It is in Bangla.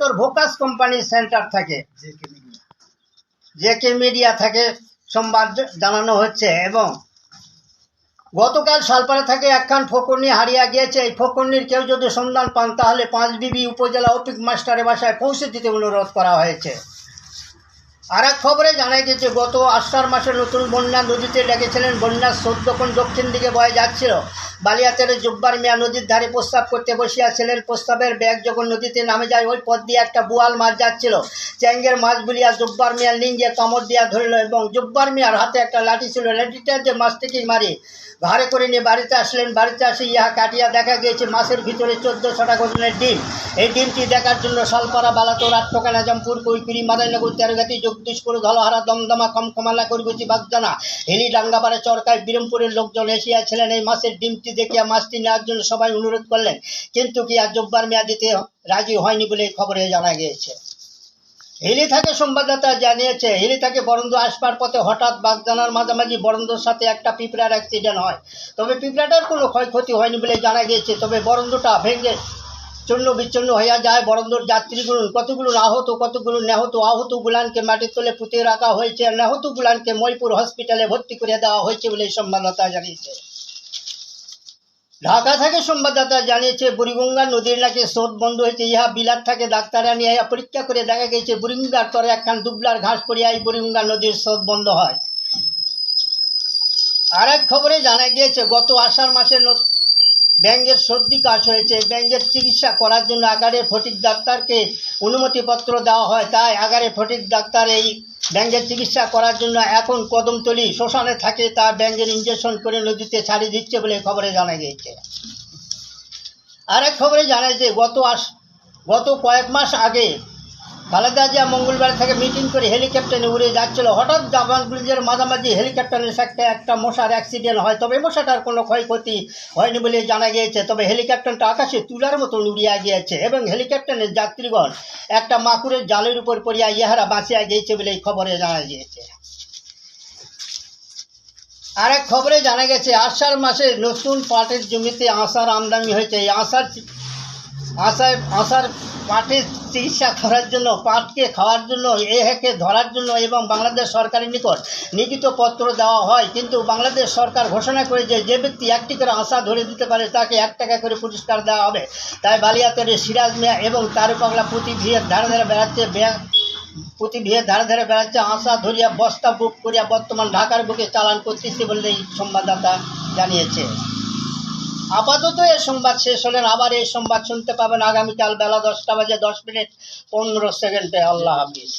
সেক্টর ভোকাস কোম্পানির সেন্টার থেকে। জেকে মিডিয়া থেকে সংবাদ জানানো হচ্ছে এবং গতকাল সালপাড়া থেকে একখান ফকরনি হারিয়ে গিয়েছে। এই ফকরনির কেউ যদি সন্ধান পান, তাহলে পাঁচ বিবি উপজেলা অপিক মাস্টারের বাসায় পৌঁছে দিতে অনুরোধ করা হয়েছে। আর এক খবরে জানা গেছে গত আষাঢ় মাসে নতুন বন্যা নদীতে ডেকেছিলেন বন্যার চোদ্দ কোণ দক্ষিণ দিকে বয়ে যাচ্ছিল। বালিয়াতের জব্বার মিয়া নদীর ধারে প্রস্তাব করতে বসিয়া ছেলের প্রস্তাবের ব্যাগ যখন নদীতে নামে যায়, ওই পথ দিয়ে একটা বুয়াল মাছ যাচ্ছিল। চ্যাঙ্গের মাছ বলিয়া জব্বার মিয়ার লিঙ্গে কামড় দিয়া ধরিল এবং জব্বার মিয়ার হাতে একটা লাঠি ছিল। লাঠিটা যে মাছটিকেই মারি ঘরে করে নিয়ে বাড়িতে আসলেন। বাড়িতে আসে ইহা কাটিয়া দেখা গিয়েছে মাছের ভিতরে চোদ্দ ছটা ওজনের ডিম। এই ডিমটি দেখার জন্য শালপাড়া, বালাতোর আট্টকা নাজামপুর, কৈকুড়ি, মাদাইনগর, তেরোগাতি, জগদীশপুর ধলহারা দমদমা কমকমালা করগুচি বাগদানা, হেলি, ডাঙ্গাপাড়া, চরকায়, বিরমপুরের লোকজন এসিয়াছিলেন। এই মাছের ডিমটি দেখিয়া মাছটি নেওয়ার জন্য সবাই অনুরোধ করলেন। কিন্তু কি আর জব্বার মেয়া দিতে রাজি হয়নি বলে খবরে জানা গিয়েছে। হিলি থেকে সংবাদদাতা জানিয়েছে, হিলি থেকে বরন্দ আসবার পথে হঠাৎ বাগদানার মাঝামাঝি বরন্দর সাথে একটা পিঁপড়ার অ্যাক্সিডেন্ট হয়। তবে পিঁপড়াটার কোনো ক্ষয়ক্ষতি হয়নি বলে জানা গিয়েছে, তবে বরন্দটা ভেঙে চূর্ণ বিচ্ছন্ন হইয়া যায়। বরন্দর যাত্রীগুলো কতগুলো আহত, কতগুলো নেহত, আহত গুলানকে মাটির তলে পুঁতে রাখা হয়েছে, আর নেহত গুলানকে ময়পুর হসপিটালে ভর্তি করে দেওয়া হয়েছে বলে সংবাদদাতা জানিয়েছে। ঢাকা থেকে সংবাদদাতা জানিয়েছে, বুড়িগঙ্গা নদীর নাকি স্রোত বন্ধ হয়েছে। ইহা বিলাত থেকে, ডাক্তাররা নিয়ে পরীক্ষা করে দেখা গেছে বুড়িগঙ্গার তরে একখান দুবলার ঘাস পড়িয়া এই বুড়িগঙ্গা নদীর স্রোত বন্ধ হয়। আর এক খবরে জানা গিয়েছে, গত আষাঢ় মাসে ব্যাঙ্গের সর্দি কাশ হয়েছে। ব্যাঙ্গের চিকিৎসা করার জন্য আগারে ফটিক ডাক্তারকে অনুমতিপত্র দেওয়া হয়। তাই আগারে ফটিক ডাক্তার এই ব্যাঙ্গের চিকিৎসা করার জন্য এখন কদমতলি শ্মশানে থাকে, তা ব্যাঙ্গের ইঞ্জেকশন করে নদীতে ছাড়িয়ে দিচ্ছে বলে খবরে জানা গিয়েছে। আরেক খবরে জানা যে গত আস গত কয়েক মাস আগে খালেদা জিয়া মঙ্গলবার থেকে মিটিং করে হেলিকপ্টারে উড়ে যাচ্ছিল। হঠাৎ জামানগুলিদের মাঝামাঝি হেলিকপ্টারের সাথে একটা মশার অ্যাক্সিডেন্ট হয়। তবে মশাটার কোনো ক্ষয়ক্ষতি হয়নি বলে জানা গিয়েছে। তবে হেলিকপ্টারটা আকাশে তুলার মতো উড়িয়া গিয়েছে এবং হেলিকপ্টারের যাত্রীগণ একটা মাকুরের জালের উপর পড়িয়া ইহারা বাঁচিয়া গিয়েছে বলে এই খবরে জানা গিয়েছে। আর এক খবরে জানা গেছে, আষাঢ় মাসে নতুন পাটের জমিতে আষাঢ় আমদানি হয়েছে। এই আষাঢ় আশায় আশার পাটের চিকিৎসা করার জন্য পাটকে খাওয়ার জন্য এ হেকে ধরার জন্য এবং বাংলাদেশ সরকারের নিকট লিখিত পত্র দেওয়া হয়। কিন্তু বাংলাদেশ সরকার ঘোষণা করে যে যে ব্যক্তি একটি করে আশা ধরে দিতে পারে, তাকে এক টাকা করে পুরস্কার দেওয়া হবে। তাই বালিয়াতের সিরাজ মিয়া এবং তারু পাগলা পুঁতি ভিড়ের ধারে ধারে বেড়াচ্ছে পুঁতি ভিড়ের ধারে ধারে বেড়াচ্ছে আশা ধরিয়া বস্তা বুক করিয়া বর্তমান ঢাকার বুকে চালান করতেছে বলে এই সংবাদদাতা জানিয়েছে। আপাতত এ সংবাদ শেষ হলেন আবার এই সংবাদ শুনতে পাবেন আগামীকাল বেলা দশটা বাজে দশ মিনিট পনেরো সেকেন্ডে। আল্লাহ হাফিজ।